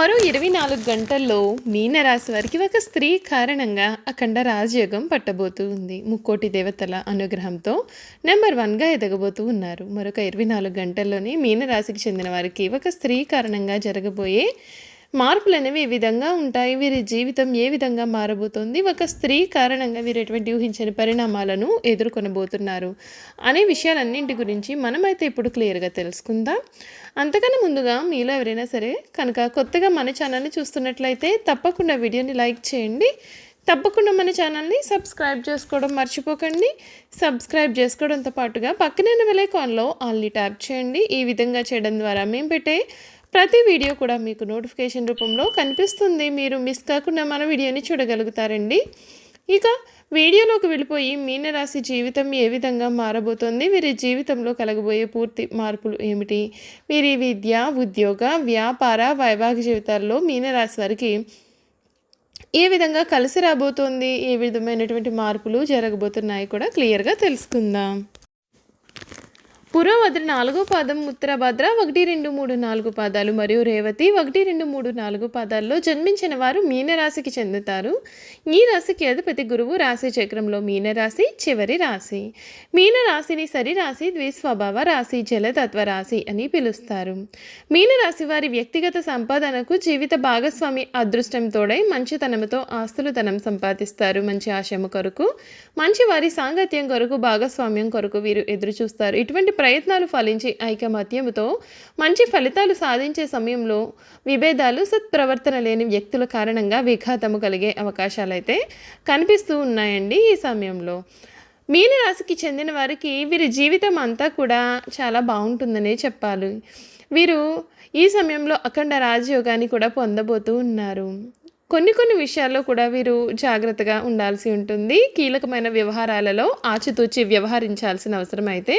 మరో ఇరవై నాలుగు గంటల్లో మీనరాశి వారికి ఒక స్త్రీ కారణంగా అఖండ రాజయోగం పట్టబోతూ ఉంది. ముక్కోటి దేవతల అనుగ్రహంతో నెంబర్ వన్గా ఎదగబోతూ ఉన్నారు. మరొక ఇరవై నాలుగు గంటల్లోనే మీనరాశికి చెందిన వారికి ఒక స్త్రీ కారణంగా జరగబోయే మార్పులు అనేవి ఈ విధంగా ఉంటాయి. వీరి జీవితం ఏ విధంగా మారబోతోంది? ఒక స్త్రీ కారణంగా వీరు ఎటువంటి ఊహించని పరిణామాలను ఎదుర్కొనబోతున్నారు? అనే విషయాలన్నింటి గురించి మనమైతే ఇప్పుడు క్లియర్గా తెలుసుకుందాం. అంతకన్నా ముందుగా మీలో ఎవరైనా సరే కనుక కొత్తగా మన ఛానల్ని చూస్తున్నట్లయితే తప్పకుండా వీడియోని లైక్ చేయండి. తప్పకుండా మన ఛానల్ని సబ్స్క్రైబ్ చేసుకోవడం మర్చిపోకండి. సబ్స్క్రైబ్ చేసుకోవడంతో పాటుగా పక్కనే వెలైకాన్లో ఆల్ని ట్యాప్ చేయండి. ఈ విధంగా చేయడం ద్వారా మేము పెట్టే ప్రతి వీడియో కూడా మీకు నోటిఫికేషన్ రూపంలో కనిపిస్తుంది. మీరు మిస్ కాకుండా మన వీడియోని చూడగలుగుతారండి. ఇక వీడియోలోకి వెళ్ళిపోయి మీనరాశి జీవితం ఏ విధంగా మారబోతోంది? వీరి జీవితంలో కలగబోయే పూర్తి మార్పులు ఏమిటి? వీరి విద్య ఉద్యోగ వ్యాపార వైవాహిక జీవితాల్లో మీనరాశి వారికి ఏ విధంగా కలిసి రాబోతోంది? ఏ విధమైనటువంటి మార్పులు జరగబోతున్నాయి? కూడా క్లియర్గా తెలుసుకుందాం. పురోభద్ర నాలుగో పాదం ఉత్తరభద్ర ఒకటి రెండు మూడు నాలుగు పాదాలు మరియు రేవతి ఒకటి రెండు మూడు నాలుగు పాదాల్లో జన్మించిన వారు మీనరాశికి చెందుతారు. ఈ రాశికి అధిపతి గురువు రాశి చక్రంలో మీనరాశి చివరి రాశి. మీనరాశిని సరిరాశి ద్విస్వభావ రాశి జలతత్వ రాశి అని పిలుస్తారు. మీనరాశి వారి వ్యక్తిగత సంపాదనకు జీవిత భాగస్వామి అదృష్టం తోడై మంచితనంతో ఆస్తులు ధనం సంపాదిస్తారు. మంచి ఆశయము కొరకు మంచి వారి సాంగత్యం కొరకు భాగస్వామ్యం కొరకు వీరు ఎదురు చూస్తారు ఇటువంటి ప్రయత్నాలు ఫలించి ఐకమత్యముతో మంచి ఫలితాలు సాధించే సమయంలో విభేదాలు సత్ప్రవర్తన లేని వ్యక్తుల కారణంగా విఘాతము కలిగే అవకాశాలు అయితే కనిపిస్తూ ఉన్నాయండి ఈ సమయంలో. మీనరాశికి చెందిన వారికి వీరి జీవితం అంతా కూడా చాలా బాగుంటుందనే చెప్పాలి. వీరు ఈ సమయంలో అఖండ రాజయోగాన్ని కూడా పొందబోతూ ఉన్నారు. కొన్ని కొన్ని విషయాల్లో కూడా వీరు జాగ్రత్తగా ఉండాల్సి ఉంటుంది. కీలకమైన వ్యవహారాలలో ఆచితూచి వ్యవహరించాల్సిన అవసరం అయితే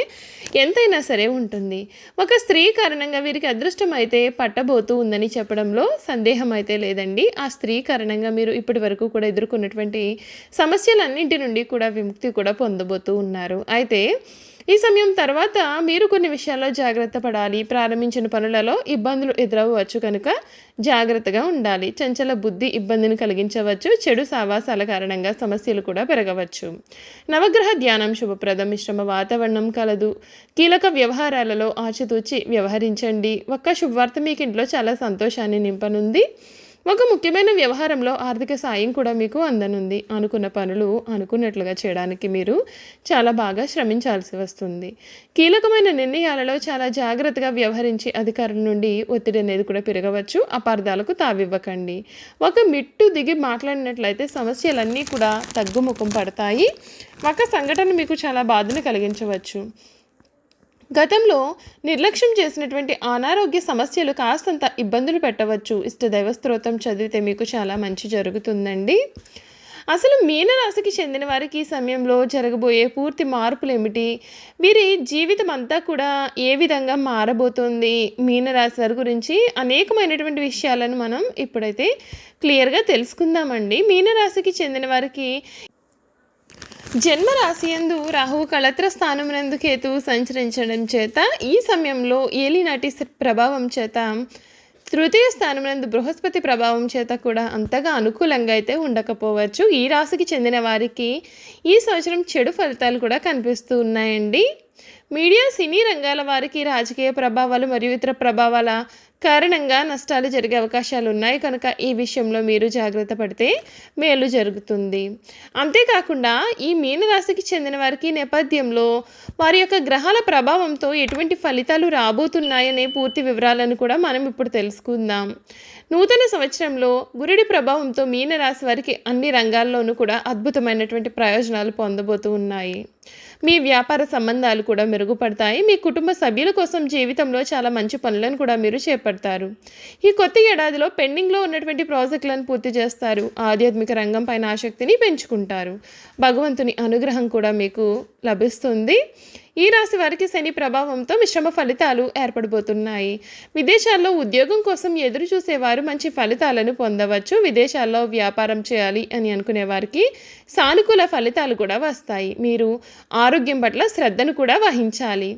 ఎంతైనా సరే ఉంటుంది. ఒక స్త్రీ కారణంగా వీరికి అదృష్టం అయితే పట్టబోతూ ఉందని చెప్పడంలో సందేహం అయితే లేదండి. ఆ స్త్రీ కారణంగా మీరు ఇప్పటి వరకు కూడా ఎదుర్కొన్నటువంటి సమస్యలన్నింటి నుండి కూడా విముక్తి కూడా పొందబోతూ ఉన్నారు. అయితే ఈ సమయం తర్వాత మీరు కొన్ని విషయాల్లో జాగ్రత్త పడాలి. ప్రారంభించిన పనులలో ఇబ్బందులు ఎదురవ్వచ్చు కనుక జాగ్రత్తగా ఉండాలి. చంచల బుద్ధి ఇబ్బందిని కలిగించవచ్చు. చెడు సావాసాల కారణంగా సమస్యలు కూడా పెరగవచ్చు. నవగ్రహ ధ్యానం శుభప్రదం. మిశ్రమ వాతావరణం కలదు. కీలక వ్యవహారాలలో ఆచితూచి వ్యవహరించండి. ఒక్క శుభవార్త మీకు ఇంట్లో చాలా సంతోషాన్ని నింపనుంది. ఒక ముఖ్యమైన వ్యవహారంలో ఆర్థిక సాయం కూడా మీకు అందనుంది. అనుకున్న పనులు అనుకున్నట్లుగా చేయడానికి మీరు చాలా బాగా శ్రమించాల్సి వస్తుంది. కీలకమైన నిర్ణయాలలో చాలా జాగ్రత్తగా వ్యవహరించి అధికారుల నుండి ఒత్తిడి అనేది కూడా పెరగవచ్చు. అపార్థాలకు తావివ్వకండి. ఒక మిట్టు దిగి మాట్లాడినట్లయితే సమస్యలన్నీ కూడా తగ్గుముఖం పడతాయి. ఒక సంఘటన మీకు చాలా బాధను కలిగించవచ్చు. గతంలో నిర్లక్ష్యం చేసినటువంటి అనారోగ్య సమస్యలు కాస్తంత ఇబ్బందులు పెట్టవచ్చు. ఇష్టదైవ స్తోత్రం చదివితే మీకు చాలా మంచి జరుగుతుందండి. అసలు మీనరాశికి చెందిన వారికి ఈ సమయంలో జరగబోయే పూర్తి మార్పులు ఏమిటి వీరి జీవితం అంతా కూడా ఏ విధంగా మారబోతుంది? మీనరాశి వారి గురించి అనేకమైనటువంటి విషయాలను మనం ఇప్పుడైతే క్లియర్గా తెలుసుకుందామండి. మీనరాశికి చెందిన వారికి జన్మరాశి యందు రాహువు కళత్ర స్థానమునందు కేతువు సంచరించడం చేత ఈ సమయంలో ఏలినాటి ప్రభావం చేత తృతీయ స్థానమునందు బృహస్పతి ప్రభావం చేత కూడా అంతగా అనుకూలంగా అయితే ఉండకపోవచ్చు. ఈ రాశికి చెందిన వారికి ఈ సంవత్సరం చెడు ఫలితాలు కూడా కనిపిస్తూ ఉన్నాయండి. మీడియా సినీ రంగాల వారికి రాజకీయ ప్రభావాలు మరియు ఇతర ప్రభావాల కారణంగా నష్టాలు జరిగే అవకాశాలు ఉన్నాయి. కనుక ఈ విషయంలో మీరు జాగ్రత్త పడితే మేలు జరుగుతుంది. అంతేకాకుండా ఈ మీనరాశికి చెందిన వారికి నేపథ్యంలో వారి యొక్క గ్రహాల ప్రభావంతో ఎటువంటి ఫలితాలు రాబోతున్నాయనే పూర్తి వివరాలను కూడా మనం ఇప్పుడు తెలుసుకుందాం. నూతన సంవత్సరంలో గురుడి ప్రభావంతో మీనరాశి వారికి అన్ని రంగాల్లోనూ కూడా అద్భుతమైనటువంటి ప్రయోజనాలు పొందబోతూ ఉన్నాయి. మీ వ్యాపార సంబంధాలు కూడా మెరుగుపడతాయి. మీ కుటుంబ సభ్యుల కోసం జీవితంలో చాలా మంచి పనులను కూడా మీరు చేపడతారు. ఈ కొత్త ఏడాదిలో పెండింగ్లో ఉన్నటువంటి ప్రాజెక్టులను పూర్తి చేస్తారు. ఆధ్యాత్మిక రంగం పైన ఆసక్తిని పెంచుకుంటారు. భగవంతుని అనుగ్రహం కూడా మీకు లభిస్తుంది. ఈ రాశి వారికి శని ప్రభావంతో మిశ్రమ ఫలితాలు ఏర్పడబోతున్నాయి. విదేశాల్లో ఉద్యోగం కోసం ఎదురు చూసేవారు మంచి ఫలితాలను పొందవచ్చు. విదేశాల్లో వ్యాపారం చేయాలి అని అనుకునే వారికి సానుకూల ఫలితాలు కూడా వస్తాయి. మీరు ఆరోగ్యం పట్ల శ్రద్ధను కూడా వహించాలి.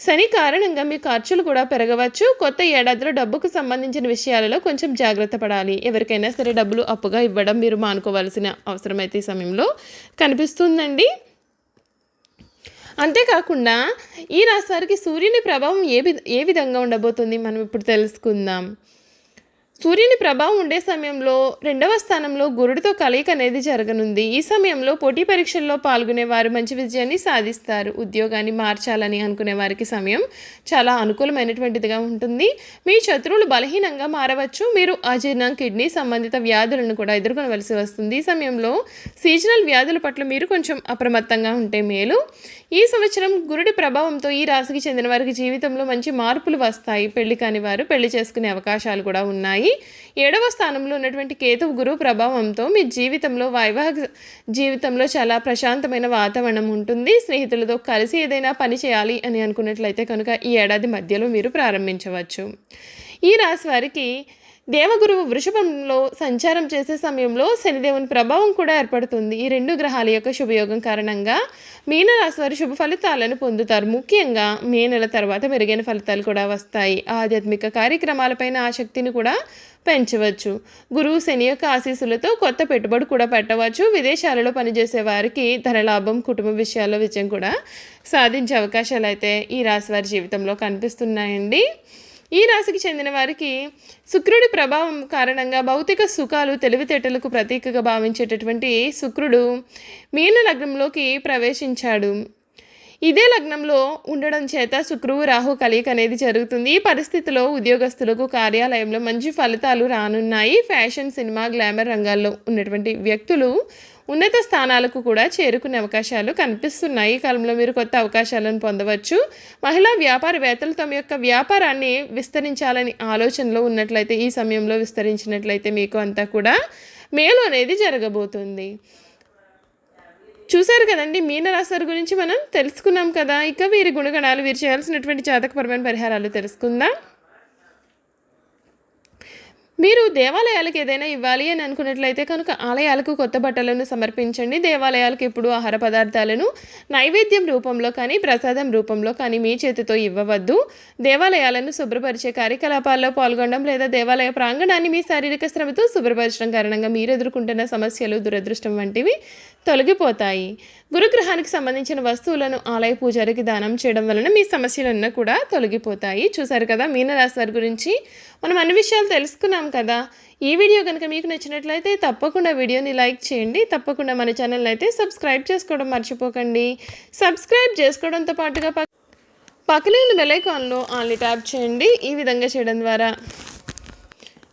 శని కారణంగా మీ ఖర్చులు కూడా పెరగవచ్చు. కొత్త ఏడాదిలో డబ్బుకు సంబంధించిన విషయాలలో కొంచెం జాగ్రత్త పడాలి. ఎవరికైనా సరే డబ్బులు అప్పుగా ఇవ్వడం మీరు మానుకోవాల్సిన అవసరం అయితే ఈ సమయంలో కనిపిస్తుందండి. అంతేకాకుండా ఈ రాశి వారికి సూర్యుని ప్రభావం ఏ విధ ఏ విధంగా ఉండబోతుంది? మనం ఇప్పుడు తెలుసుకుందాం. సూర్యుని ప్రభావం ఉండే సమయంలో రెండవ స్థానంలో గురుడితో కలయిక అనేది జరగనుంది. ఈ సమయంలో పోటీ పరీక్షల్లో పాల్గొనే వారు మంచి విజయాన్ని సాధిస్తారు. ఉద్యోగాన్ని మార్చాలని అనుకునే వారికి సమయం చాలా అనుకూలమైనటువంటిదిగా ఉంటుంది. మీ శత్రువులు బలహీనంగా మారవచ్చు. మీరు అజీర్ణం కిడ్నీ సంబంధిత వ్యాధులను కూడా ఎదుర్కొనవలసి వస్తుంది. ఈ సమయంలో సీజనల్ వ్యాధుల పట్ల మీరు కొంచెం అప్రమత్తంగా ఉంటే మేలు. ఈ సంవత్సరం గురుడి ప్రభావంతో ఈ రాశికి చెందిన వారికి జీవితంలో మంచి మార్పులు వస్తాయి. పెళ్ళి కాని వారు పెళ్ళి చేసుకునే అవకాశాలు కూడా ఉన్నాయి. ఏడవ స్థానంలో ఉన్నటువంటి కేతువు గురువు ప్రభావంతో మీ జీవితంలో వైవాహిక జీవితంలో చాలా ప్రశాంతమైన వాతావరణం ఉంటుంది. స్నేహితులతో కలిసి ఏదైనా పని చేయాలి అని అనుకున్నట్లయితే కనుక ఈ ఏడాది మధ్యలో మీరు ప్రారంభించవచ్చు. ఈ రాశి వారికి దేవగురువు వృషభంలో సంచారం చేసే సమయంలో శనిదేవుని ప్రభావం కూడా ఏర్పడుతుంది. ఈ రెండు గ్రహాల యొక్క శుభయోగం కారణంగా మీనరాశి వారి శుభ ఫలితాలను పొందుతారు. ముఖ్యంగా మే నెల తర్వాత మెరుగైన ఫలితాలు కూడా వస్తాయి. ఆధ్యాత్మిక కార్యక్రమాలపైన ఆసక్తిని కూడా పెంచవచ్చు. గురువు శని యొక్క ఆశీస్సులతో కొత్త పెట్టుబడి కూడా పెట్టవచ్చు. విదేశాలలో పనిచేసే వారికి ధనలాభం కుటుంబ విషయాల్లో విజయం కూడా సాధించే అవకాశాలు అయితే ఈ రాశి వారి జీవితంలో కనిపిస్తున్నాయండి. ఈ రాశికి చెందిన వారికి శుక్రుడి ప్రభావం కారణంగా భౌతిక సుఖాలు తెలివితేటలకు ప్రతీకగా భావించేటటువంటి శుక్రుడు మీన లగ్నంలోకి ప్రవేశించాడు. ఇదే లగ్నంలో ఉండడం చేత శుక్రువు రాహు కలయిక అనేది జరుగుతుంది. ఈ పరిస్థితిలో ఉద్యోగస్తులకు కార్యాలయంలో మంచి ఫలితాలు రానున్నాయి. ఫ్యాషన్ సినిమా గ్లామర్ రంగాల్లో ఉన్నటువంటి వ్యక్తులు ఉన్నత స్థానాలకు కూడా చేరుకునే అవకాశాలు కనిపిస్తున్నాయి. ఈ కాలంలో మీరు కొత్త అవకాశాలను పొందవచ్చు. మహిళా వ్యాపారవేత్తలు తమ యొక్క వ్యాపారాన్ని విస్తరించాలని ఆలోచనలో ఉన్నట్లయితే ఈ సమయంలో విస్తరించినట్లయితే మీకు అంతా కూడా మేలు అనేది జరగబోతుంది. చూశారు కదండి మీనరాశి గురించి మనం తెలుసుకున్నాం కదా. ఇక వీరి గుణగణాలు వీరు చేయాల్సినటువంటి జాతకపరమైన పరిహారాలు తెలుసుకుందాం. మీరు దేవాలయాలకు ఏదైనా ఇవ్వాలి అని అనుకున్నట్లయితే కనుక ఆలయాలకు కొత్త బట్టలను సమర్పించండి. దేవాలయాలకు ఎప్పుడు ఆహార పదార్థాలను నైవేద్యం రూపంలో కానీ ప్రసాదం రూపంలో కానీ మీ చేతితో ఇవ్వవద్దు. దేవాలయాలను శుభ్రపరిచే కార్యకలాపాల్లో పాల్గొనడం లేదా దేవాలయ ప్రాంగణాన్ని మీ శారీరక శ్రమతో శుభ్రపరచడం కారణంగా మీరు ఎదుర్కొంటున్న సమస్యలు దురదృష్టం వంటివి తొలగిపోతాయి. గురుగ్రహానికి సంబంధించిన వస్తువులను ఆలయ పూజారికి దానం చేయడం వలన మీ సమస్యలన్నీ కూడా తొలగిపోతాయి. చూసారు కదా మీనరాశి వారి గురించి మనం అన్ని విషయాలు తెలుసుకున్నాం కదా. ఈ వీడియో కనుక మీకు నచ్చినట్లయితే తప్పకుండా వీడియోని లైక్ చేయండి. తప్పకుండా మన ఛానల్ అయితే సబ్స్క్రైబ్ చేసుకోవడం మర్చిపోకండి. సబ్స్క్రైబ్ చేసుకోవడంతో పాటుగా పక్కలేని బెలైకాన్లో ఆన్లీ ట్యాప్ చేయండి. ఈ విధంగా చేయడం ద్వారా